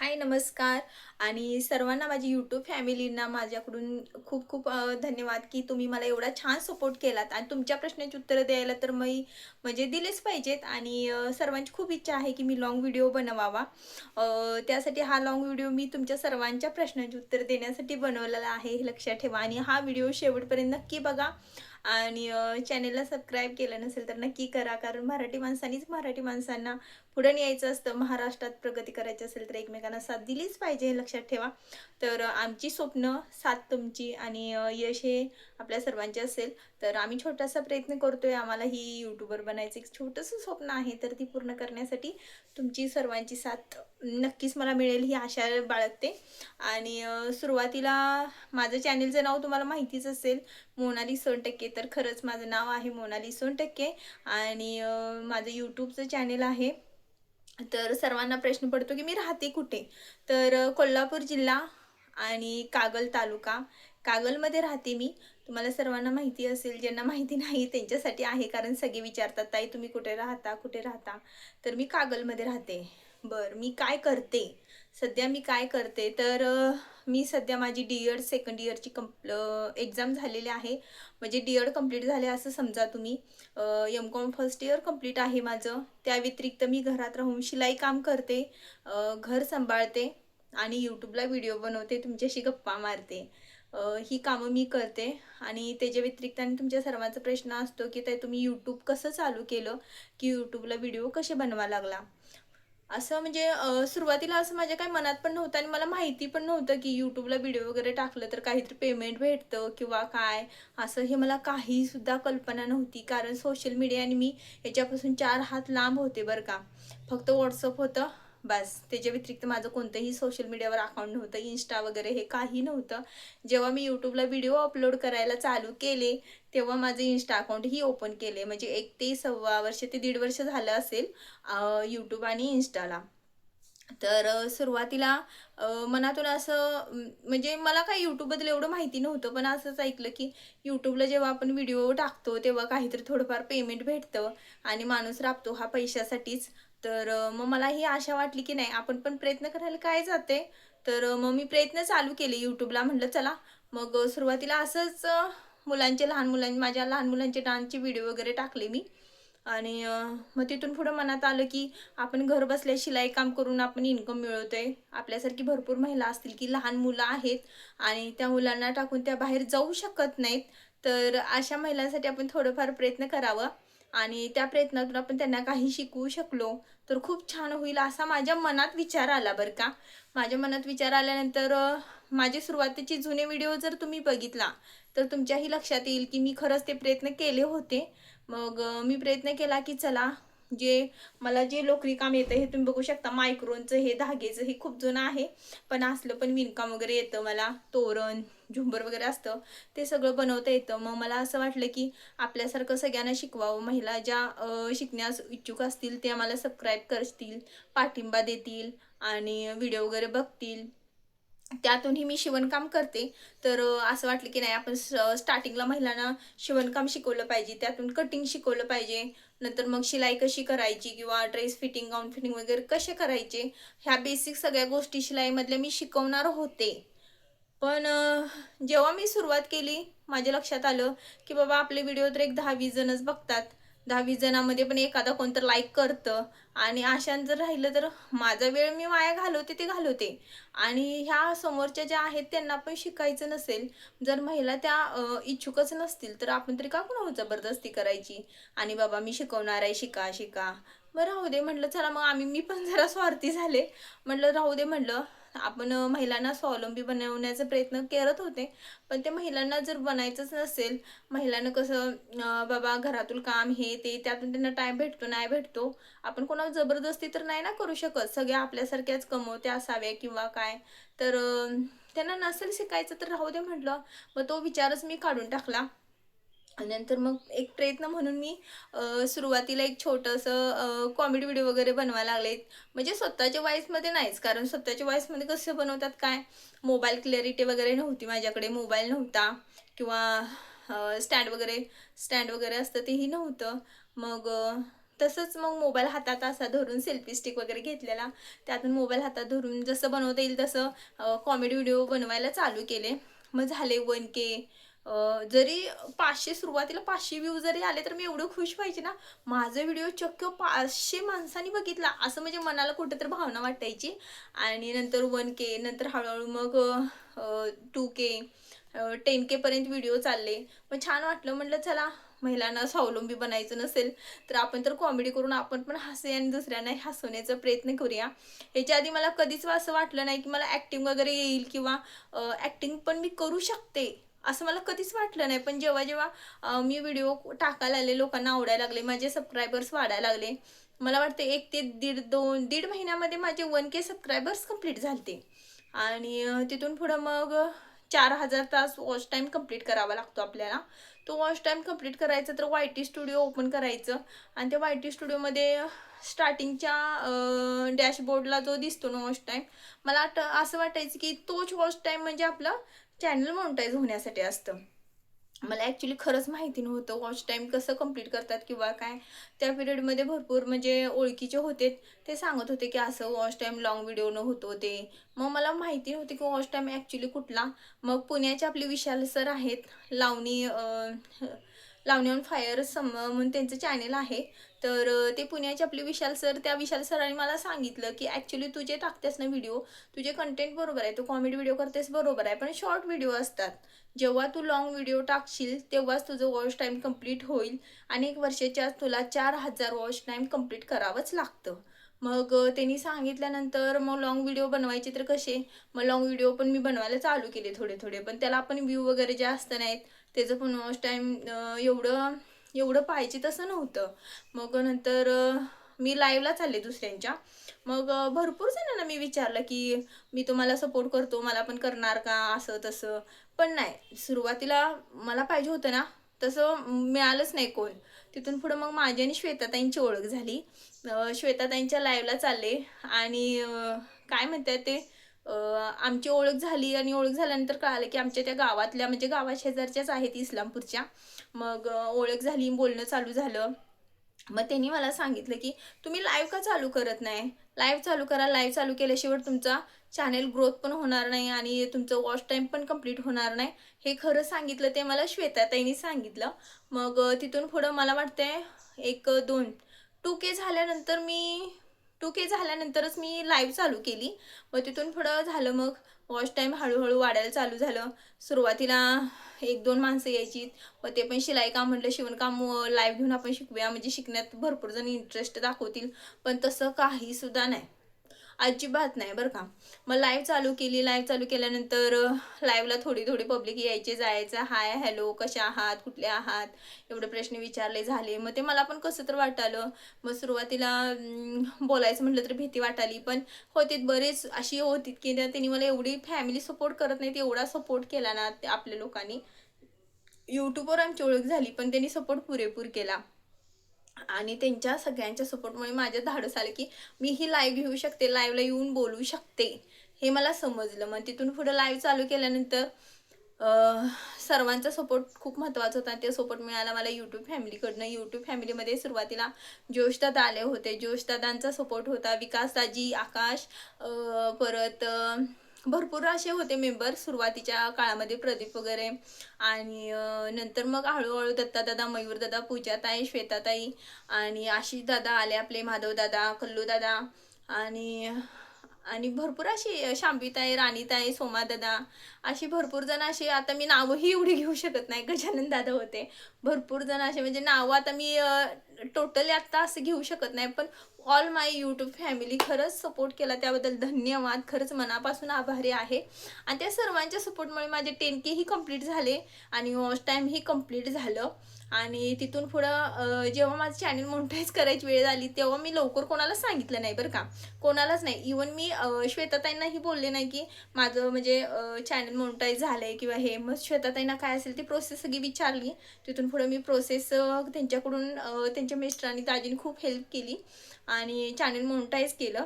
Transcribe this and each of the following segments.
हाय नमस्कार. आणि सर्वांना माझी यूट्यूब फॅमिलींना माझ्याकडून खूप खूप धन्यवाद की तुम्ही मला एवढा छान सपोर्ट केलात. आणि तुमच्या प्रश्नाची उत्तरं द्यायला तर मी म्हणजे दिलेच पाहिजेत. आणि सर्वांची खूप इच्छा आहे की मी लॉंग व्हिडिओ बनवावा. त्यासाठी हा लॉंग व्हिडिओ मी तुमच्या सर्वांच्या प्रश्नांची उत्तर देण्यासाठी बनवलेला आहे हे लक्षात ठेवा. आणि हा व्हिडिओ शेवटपर्यंत नक्की बघा. आणि चॅनेलला सबस्क्राईब केलं नसेल तर नक्की करा. कारण मराठी माणसांनीच मराठी माणसांना पुढे न्यायचं असतं. महाराष्ट्रात प्रगती करायची असेल तर एकमेकांना साथ दिलीच पाहिजे हे लक्षात ठेवा. तर आमची स्वप्न साथ तुमची आणि यश हे आपल्या सर्वांचे असेल. तर आम्ही छोटासा प्रयत्न करतोय. आम्हाला ही यूट्यूबर बनायचं एक छोटंसं स्वप्न आहे. तर ती पूर्ण करण्यासाठी तुमची सर्वांची साथ नक्कीच मला मिळेल ही आशा बाळगते. आणि सुरुवातीला माझं चॅनेलचं नाव तुम्हाला माहितीच असेल मोनाली सोनटक्के. तर खरंच माझं नाव आहे मोनाली सोनटक्के. आणि माझं यूट्यूबचं चॅनेल आहे. तर सर्वांना प्रश्न पडतो की मी राहते कुठे? तर कोल्हापूर जिल्हा आणि कागल तालुका. कागलमध्ये राहते मी. तुम्हाला सर्वांना माहिती असेल ज्यांना माहिती नाही त्यांच्यासाठी आहे. कारण सगळे विचारतात ताई तुम्ही कुठे राहता? कुठे राहता? तर मी कागलमध्ये राहते. बरं मी काय करते? सध्या मी काय करते? तर मी सध्या माझी डी एड सेकंड इयरची कंप एक्झाम झालेली आहे. म्हणजे डी एड कंप्लीट झाले असं समजा तुम्ही. M Com first year complete आहे माझं. त्या व्यतिरिक्त मी घरात राहून शिलाई काम करते घर सांभाळते आणि यूट्यूबला व्हिडिओ बनवते तुमच्याशी गप्पा मारते. ही कामं मी करते आणि त्याच्या व्यतिरिक्त आणि तुमच्या सर्वांचा प्रश्न असतो की ते तुम्ही यूट्यूब कसं चालू केलं? की यूट्यूबला व्हिडिओ कसे बनवा लागला? असं म्हणजे सुरुवातीला असं माझ्या काही मनात पण नव्हतं आणि मला माहिती पण नव्हतं की यूट्यूबला व्हिडिओ वगैरे टाकलं तर काहीतरी पेमेंट भेटतं किंवा काय. असं हे मला काही सुद्धा कल्पना नव्हती. कारण सोशल मीडिया आणि मी याच्यापासून चार हात लांब होते बरं का. फक्त व्हॉट्सअप होतं बस. त्याच्या व्यतिरिक्त माझं कोणतंही सोशल मीडियावर अकाउंट नव्हतं इन्स्टा वगैरे हे काही नव्हतं. जेव्हा मी यूट्यूबला व्हिडिओ अपलोड करायला चालू केले तेव्हा माझं इन्स्टा अकाउंटही ओपन केले. म्हणजे एक ते सव्वा वर्ष ते दीड वर्ष झालं असेल यूट्यूब आणि इन्स्टाला तर सुरुवातीला मनातून असं म्हणजे मला काही यूट्यूबबद्दल एवढं माहिती नव्हतं पण असंच ऐकलं की यूट्यूबला जेव्हा आपण व्हिडिओ टाकतो तेव्हा काहीतरी थोडंफार पेमेंट भेटतं आणि माणूस राबतो हा पैशासाठीच. तर मग मला ही आशा वाटली की नाही आपण पण प्रयत्न करायला काय जाते? तर मग मी प्रयत्न चालू केले यूट्यूबला म्हटलं चला. मग सुरुवातीला असंच मुलांचे लहान मुलां माझ्या लहान मुलांचे डान्सचे व्हिडिओ वगैरे टाकले मी. आणि मग तिथून पुढं मनात आलं की आपण घर बसल्या शिलाई काम करून आपण इन्कम मिळवतोय. आपल्यासारखी भरपूर महिला असतील की लहान मुलं आहेत आणि त्या मुलांना टाकून त्या बाहेर जाऊ शकत नाहीत. तर अशा महिलांसाठी आपण थोडंफार प्रयत्न करावा. आणि त्या प्रयत्नातून आपण त्यांना काही शिकवू शकलो तर खूप छान होईल असा माझ्या मनात विचार आला बरं का. माझ्या मनात विचार आल्यानंतर माझे सुरुवातीचे जुने व्हिडिओ जर तुम्ही बघितला तर तुमच्याही लक्षात येईल की मी खरंच ते प्रयत्न केले होते. मग मी प्रयत्न केला की चला जे मला जे लोकरी काम येतं हे तुम्ही बघू शकता. मायक्रोनचं हे धागेचं हे खूप जुनं आहे पण असलं पण विणकाम वगैरे येतं मला तोरण झुंबर वगैरे असतं ते सगळं बनवता येतं. मग मला असं वाटलं की आपल्यासारखं सगळ्यांना शिकवावं. महिला ज्या शिकण्यास इच्छुक असतील ते आम्हाला सबस्क्राईब करतील पाठिंबा देतील आणि व्हिडिओ वगैरे बघतील. त्यातूनही मी शिवणकाम करते. तर असं वाटलं की नाही आपण स्टार्टिंगला महिलांना शिवणकाम शिकवलं पाहिजे. त्यातून कटिंग शिकवलं पाहिजे. नंतर मग शिलाई कशी करायची किंवा ड्रेस फिटिंग गाऊन फिटिंग वगैरे कसे करायचे? ह्या बेसिक सगळ्या गोष्टी शिलाईमधल्या मी शिकवणार होते. पण जेव्हा मी सुरुवात केली माझ्या लक्षात आलं की बाबा आपले व्हिडिओ तर एक दहा वीस जणच बघतात. दहा वीस जणांमध्ये पण एखादा कोणतं लाईक करतं. आणि अशान जर राहिलं तर माझा वेळ मी वाया घालवते ते घालवते. आणि ह्या समोरच्या ज्या आहेत त्यांना पण शिकायचं नसेल. जर महिला त्या इच्छुकच नसतील तर आपण तरी का कोणावर जबरदस्ती करायची? आणि बाबा मी शिकवणार आहे शिका शिका. मग राहू दे म्हटलं चला मग आम्ही मी पण जरा स्वार्थी झाले. म्हटलं राहू दे म्हटलं आपण महिलांना स्वावलंबी बनवण्याचा प्रयत्न करत होते. पण ते महिलांना जर बनायचंच नसेल महिलांना कसं बाबा घरातून काम हे ते त्यातून त्यांना टाईम भेटतो नाही भेटतो आपण कोणावर जबरदस्ती तर नाही ना करू शकत. सगळ्या आपल्यासारख्याच कमवत्या असाव्या किंवा काय. तर त्यांना नसेल शिकायचं तर राहू दे म्हटलं. मग तो विचारच मी काढून टाकला. नंतर मग एक प्रयत्न म्हणून मी सुरुवातीला एक छोटंसं कॉमेडी व्हिडिओ वगैरे बनवायला लागलेत म्हणजे स्वतःच्या वॉईसमध्ये नाहीच कारण स्वतःच्या वॉईसमध्ये कसं बनवतात काय? मोबाईल क्लॅरिटी वगैरे नव्हती माझ्याकडे मोबाईल नव्हता. किंवा स्टँड वगैरे स्टँड वगैरे असतं तेही नव्हतं. मग तसंच मग मोबाईल हातात असा धरून सेल्फी स्टिक वगैरे घेतलेला. त्यातून मोबाईल हातात धरून जसं बनवता येईल तसं कॉमेडी व्हिडिओ बनवायला चालू केले. मग झाले वन के जरी पाचशे सुरुवातीला पाचशे व्ह्यू जरी आले तर मी एवढं खुश व्हायचे ना. माझा व्हिडिओ चक्क पाचशे माणसांनी बघितला असं म्हणजे मनाला कुठंतरी भावना वाटायची. आणि नंतर वन के नंतर हळूहळू मग टू के टेन केपर्यंत व्हिडिओ चालले. मग छान वाटलं म्हटलं चला महिलांना स्वावलंबी बनायचं नसेल तर आपण तर कॉमेडी करून आपण पण हसे आणि दुसऱ्यांना हसवण्याचा प्रयत्न करूया. ह्याच्या आधी मला कधीच असं वाटलं नाही की मला ॲक्टिंग वगैरे येईल किंवा ॲक्टिंग पण मी करू शकते. असं मला कधीच वाटलं नाही. पण जेव्हा जेव्हा मी व्हिडिओ टाकायला आले लोकांना आवडायला लागले माझे सबस्क्रायबर्स वाढायला लागले मला वाटते एक ते दीड दोन दीड महिन्यामध्ये माझे वन के सबस्क्रायबर्स कंप्लीट झाले आणि तिथून पुढं मग चार हजार तास वॉच टाईम कंप्लीट करावा लागतो आपल्याला. तो वॉच टाईम कंप्लीट करायचा तर वाय टी स्टुडिओ ओपन करायचं. आणि त्या वाय टी स्टुडिओमध्ये स्टार्टिंगच्या डॅशबोर्डला जो दिसतो ना वॉच टाईम मला आठ असं वाटायचं की तोच वॉच टाईम म्हणजे आपलं चॅनल मोनिटाईज होण्यासाठी असतं. मला ॲक्च्युली खरंच माहिती नव्हतं वॉच टाईम कसं कंप्लीट करतात किंवा काय. त्या पिरियडमध्ये भरपूर म्हणजे ओळखीचे होते. ते सांगत होते की असं वॉच टाईम लॉंग व्हिडिओ न होतो ते. मग मला माहिती नव्हती की वॉच टाईम ॲक्च्युली कुठला. मग पुण्याचे आपले विशाल सर आहेत. लावणी लावणी ऑन फायर सम म्हणून त्यांचं चॅनेल आहे. तर ते पुण्याचे आपले विशाल सर त्या विशाल सरांनी मला सांगितलं की ॲक्च्युली तू जे टाकतेस ना व्हिडिओ तुझे कंटेंट बरोबर आहे तू कॉमेडी व्हिडिओ करतेस बरोबर आहे पण शॉर्ट व्हिडिओ असतात. जेव्हा तू लॉंग व्हिडिओ टाकशील तेव्हाच तुझं वॉच टाईम कंप्लीट होईल आणि एक वर्षाच्या तुला चार हजार वॉच टाईम कंप्लीट करावंच लागतं. मग त्यांनी सांगितल्यानंतर मग लॉंग व्हिडिओ बनवायचे तर कसे? मग लॉंग व्हिडिओ पण मी बनवायला चालू केले थोडे थोडे पण त्याला पण व्ह्यू वगैरे जास्त नाहीत. त्याचं पण मोस्ट टाईम एवढं एवढं पाहिजे तसं नव्हतं. मग नंतर मी लाईव्हला चालले दुसऱ्यांच्या. मग भरपूर जणांना मी विचारलं की मी तुम्हाला सपोर्ट करतो मला पण करणार का? असं तसं. पण नाही सुरुवातीला मला पाहिजे होतं ना तसं मिळालंच नाही कोण. तिथून पुढं मग माझी आणि श्वेताताईंची ओळख झाली. श्वेताताईंच्या लाईव्हला चालले आणि काय म्हणतात ते आमची ओळख झाली आणि ओळख झाल्यानंतर कळालं की आमच्या त्या गावातल्या म्हणजे गावा शेजारच्याच आहेत इस्लामपूरच्या. मग ओळख झाली बोलणं चालू झालं. मग त्यांनी मला सांगितलं की तुम्ही लाईव्ह का चालू करत नाही? लाईव्ह चालू करा. लाईव्ह चालू केल्याशिवाय तुमचा चॅनेल ग्रोथ पण होणार नाही आणि तुमचं वॉच टाईम पण कंप्लीट होणार नाही. हे खरं सांगितलं ते मला श्वेताताईंनी सांगितलं. मग तिथून पुढं मला वाटतंय एक दोन टू के झाल्यानंतर मी टू के झाल्यानंतरच मी लाईव्ह चालू केली. मग तिथून पुढं झालं मग वॉच टाईम हळूहळू वाढायला चालू झालं. सुरुवातीला एक दोन माणसं यायची. व ते पण शिलाई काम म्हटलं शिवणकाम लाईव्ह घेऊन आपण शिकूया. म्हणजे शिकण्यात भरपूर जण इंटरेस्ट दाखवतील. पण तसं काहीसुद्धा नाही. अजिबात नाही बरं का. मग लाईव्ह चालू केली लाईव्ह चालू केल्यानंतर लाईव्हला थोडी थोडी पब्लिक यायचे जायचं. हाय हॅलो कशा आहात? कुठले आहात? एवढे प्रश्न विचारले झाले. मग ते मला पण कसं तर वाटालं. मग सुरुवातीला बोलायचं म्हटलं तर भीती वाटाली. पण होती बरेच अशी होती की त्यांनी मला एवढी फॅमिली सपोर्ट करत नाहीत एवढा सपोर्ट केला ना आपल्या लोकांनी. यूट्यूबवर आमची ओळख झाली पण त्यांनी सपोर्ट पुरेपूर केला. आणि त्यांच्या सगळ्यांच्या सपोर्टमुळे माझ्या धाडस आलं की मी ही लाईव्ह घेऊ शकते लाईव्हला येऊन बोलू शकते. हे मला समजलं. मग तिथून पुढं लाईव्ह चालू केल्यानंतर सर्वांचा सपोर्ट खूप महत्त्वाचा होता. ते सपोर्ट मिळाला मला यूट्यूब फॅमिलीकडनं यूट्यूब फॅमिलीमध्ये सुरुवातीला जोशदादा आले होते. जोशदादांचा सपोर्ट होता. विकासदाजी आकाश परत भरपूर असे होते मेंबर सुरुवातीच्या काळामध्ये प्रदीप वगैरे. आणि नंतर मग हळूहळू दत्तादादा मयूरदादा पूजाताई श्वेताताई आणि आशिष दादा आले आपले माधवदादा कल्लूदादा आणि आणि भरपूर अशी शांबीताई राणीताई सोमादादा अशी भरपूर जण असे आता मी नावंही एवढी घेऊ शकत नाही गजानन दादा होते. भरपूर जण असे म्हणजे नावं आता मी टोटली आत्ता असं घेऊ शकत नाही पण ऑल माय यूट्यूब फॅमिली खरंच सपोर्ट केला त्याबद्दल धन्यवाद. खरंच मनापासून आभारी आहे. आणि त्या सर्वांच्या सपोर्टमुळे माझे टेन केही कंप्लीट झाले आणि वॉच टाईमही कंप्लीट झालं. आणि तिथून पुढं जेव्हा माझं चॅनल मोनिटाईज करायची वेळ आली तेव्हा मी लवकर कोणालाच सांगितलं नाही बरं का. कोणालाच नाही. इवन मी श्वेताताईंनाही बोलले नाही की माझं म्हणजे चॅनल मोनिटाईज झालं आहे किंवा हे. मग श्वेताताईंना काय असेल ती प्रोसेस सगळी विचारली. तिथून पुढं मी प्रोसेस त्यांच्याकडून त्यांच्या मिस्टरांनी दाजीने खूप हेल्प केली आणि चॅनल मोनिटाईज केलं.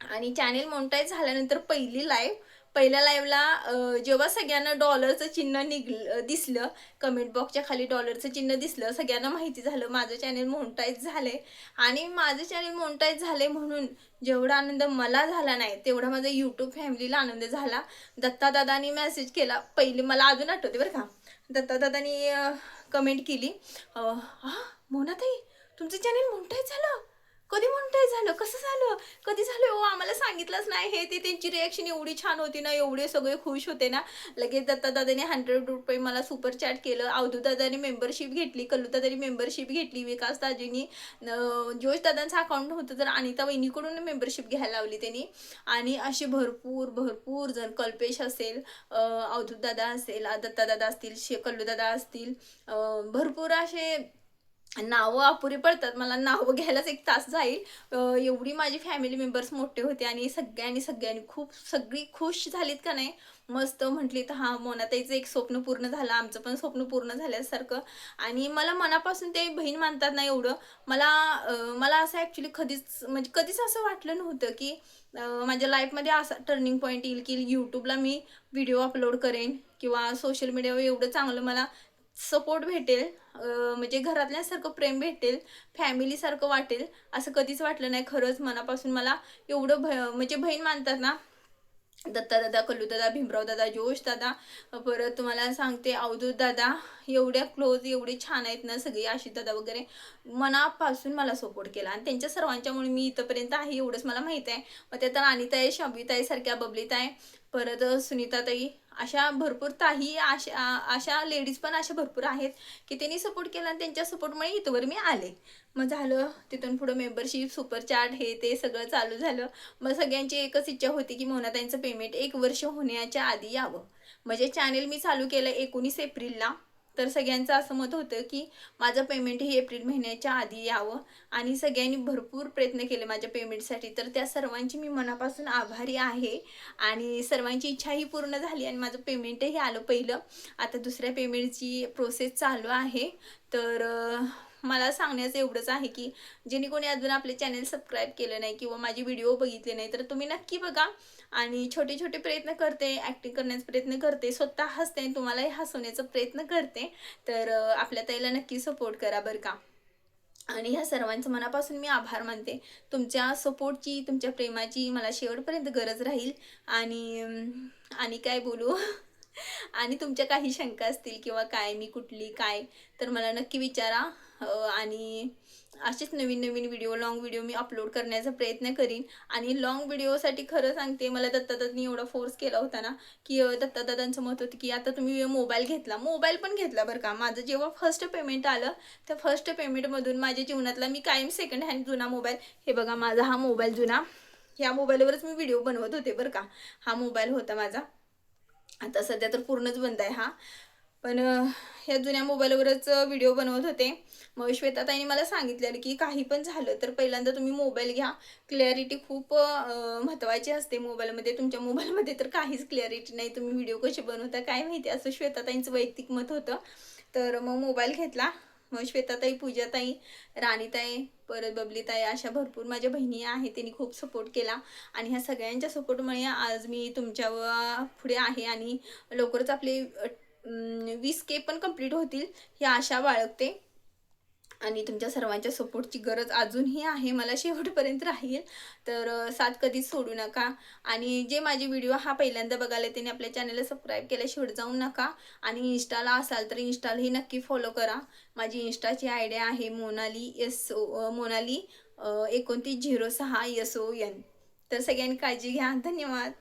आणि चॅनेल मोनिटाईज झाल्यानंतर पहिली लाईव्ह पहिल्या लाईव्हला जेव्हा सगळ्यांना डॉलरचं चिन्ह निघ दिसलं कमेंट बॉक्सच्या खाली डॉलरचं चिन्ह दिसलं सगळ्यांना माहिती झालं माझं चॅनल मोनटाईज झालंय. आणि माझं चॅनल मोनटाईज झाले म्हणून जेवढा आनंद मला झाला नाही तेवढा माझा यूट्यूब फॅमिलीला आनंद झाला. दत्तादादानी मेसेज केला. पहिले मला अजून आठवते बरं का. दत्तादादानी कमेंट केली. हा मोनाताई तुमचं चॅनल मोनटाईज झालं? कधी म्हणताय झालं? कसं झालं? कधी झालं? हो आम्हाला सांगितलंच नाही. हे ते त्यांची रिॲक्शन एवढी छान होती ना एवढे सगळे खुश होते ना. लगेच दत्ता दादाने हंड्रेड रुपये मला सुपर चॅट केलं. अवधू दादाने मेंबरशिप घेतली कल्लू दादानी मेंबरशिप घेतली विकास दाजींनी जोश दादांचं अकाउंट होतं तर अनिता वहिनीकडून मेंबरशिप घ्यायला लावली त्यांनी. आणि असे भरपूर भरपूर जण. कल्पेश असेल अवधूत दादा असेल दत्ता दादा असतील शे कल्लू दादा असतील भरपूर असे नावं अपुरी पडतात. मला नावं घ्यायलाच एक तास जाईल. एवढी माझी फॅमिली मेंबर्स मोठे होते आणि सगळ्यांनी सगळ्यांनी खूप सगळी खुश झालीत का नाही? मस्त म्हटली तर हां मोनाताईचं एक स्वप्न पूर्ण झालं. आमचं पण स्वप्न पूर्ण झाल्यासारखं. आणि मला मनापासून ते बहीण मानतात ना एवढं. मला मला असं ॲक्च्युली कधीच म्हणजे कधीच असं वाटलं नव्हतं की माझ्या लाईफमध्ये असा टर्निंग पॉईंट येईल की यूट्यूबला मी व्हिडिओ अपलोड करेन किंवा सोशल मीडियावर एवढं चांगलं मला सपोर्ट भेटेल. म्हणजे घरातल्यासारखं प्रेम भेटेल फॅमिलीसारखं वाटेल असं कधीच वाटलं नाही. खरंच मनापासून मला एवढं भ म्हणजे बहीण मानतात ना दत्ता दादा कल्लू दादा भीमराव दादा जोश दादा परत तुम्हाला सांगते अवधूत दादा एवढ्या क्लोज एवढे छान आहेत ना सगळे आशिष दादा वगैरे मनापासून मला सपोर्ट केला. आणि त्यांच्या सर्वांच्यामुळे मी इथंपर्यंत आहे एवढंच मला माहीत आहे. मग त्यात अनिताई शांबिताई सारख्या बबलीताई परत सुनीताताई अशा भरपूर ताही अशा अशा लेडीज पण अशा भरपूर आहेत की त्यांनी सपोर्ट केला आणि त्यांच्या सपोर्टमुळे इथवर मी आले. मग झालं तिथून पुढं मेंबरशिप सुपर चार्ट हे ते सगळं चालू झालं. मग सगळ्यांची एकच इच्छा होती की मोनाताईंचं पेमेंट एक वर्ष होण्याच्या आधी यावं. म्हणजे चॅनेल मी चालू केलं एकोणीस एप्रिलला. तर सगळ्यांचं असं मत होतं की माझं पेमेंट हे एप्रिल महिन्याच्या आधी यावं. आणि सगळ्यांनी भरपूर प्रयत्न केले माझ्या पेमेंटसाठी तर त्या सर्वांची मी मनापासून आभारी आहे. आणि सर्वांची इच्छाही पूर्ण झाली आणि माझं पेमेंटही आलं पहिलं. आता दुसऱ्या पेमेंटची प्रोसेस चालू आहे. तर मला सांगण्याचं एवढंच आहे की ज्यांनी कोणी अजून आपले चॅनल सबस्क्राईब केलं नाही किंवा माझे व्हिडिओ बघितले नाही तर तुम्ही नक्की बघा. आणि छोटे छोटे प्रयत्न करते ॲक्टिंग करण्याचा प्रयत्न करते स्वतः हसते तुम्हालाही हसवण्याचा प्रयत्न करते. तर आपल्या ताईला नक्की सपोर्ट करा बरं का. आणि ह्या सर्वांचं मनापासून मी आभार मानते. तुमच्या सपोर्टची तुमच्या प्रेमाची मला शेवटपर्यंत गरज राहील. आणि आणि काय बोलू? आणि तुमच्या काही शंका असतील किंवा काय मी कुठली काय तर मला नक्की विचारा. आणि असेच नवीन नवीन व्हिडिओ लॉंग व्हिडिओ मी अपलोड करण्याचा प्रयत्न करीन. आणि लॉंग व्हिडिओसाठी खरं सांगते मला दत्तादांनी एवढा फोर्स केला होता ना की अं, दत्तादादांचं मत होतं की आता तुम्ही मोबाईल घेतला. मोबाईल पण घेतला बरं का. माझं जेव्हा फर्स्ट पेमेंट आलं त्या फर्स्ट पेमेंटमधून माझ्या जीवनातला मी कायम सेकंड हँड जुना मोबाईल हे बघा माझा हा मोबाईल जुना ह्या मोबाईलवरच मी व्हिडिओ बनवत होते बरं का. हा मोबाईल होता माझा. आता सध्या तर पूर्णच बंद आहे हा. पण ह्या जुन्या मोबाईलवरच व्हिडिओ बनवत होते. मग श्वेताताईने मला सांगितलेलं की काही पण झालं तर पहिल्यांदा तुम्ही मोबाईल घ्या. क्लॅरिटी खूप महत्त्वाची असते मोबाईलमध्ये. तुमच्या मोबाईलमध्ये तर काहीच क्लॅरिटी नाही. तुम्ही व्हिडिओ कसे बनवता काय माहिती? असं श्वेताताईंचं वैयक्तिक मत होतं. तर मग मोबाईल घेतला. मग श्वेताताई पूजाताई राणीताई परत बबलीताई अशा भरपूर माझ्या बहिणी आहेत. त्यांनी खूप सपोर्ट केला. आणि ह्या सगळ्यांच्या सपोर्टमुळे आज मी तुमच्यापुढे आहे. आणि लवकरच आपले वीस के पण कंप्लीट होतील ही आशा बाळगते. आणि तुमच्या सर्वांच्या सपोर्टची गरज अजूनही आहे मला शेवटपर्यंत राहील. तर साथ कधीच सोडू नका. आणि जे माझे व्हिडिओ हा पहिल्यांदा बघायला त्यांनी आपल्या चॅनलला सबस्क्राईब केल्याशिवाय जाऊ नका. आणि इन्स्टाला असाल तर इन्स्टालाही नक्की फॉलो करा. माझी इन्स्टाची आयडिया आहे मोनाली एस ओ मोनाली एकोणतीस झिरो सहा एस ओ एन तर सगळ्यांनी काळजी घ्या. धन्यवाद.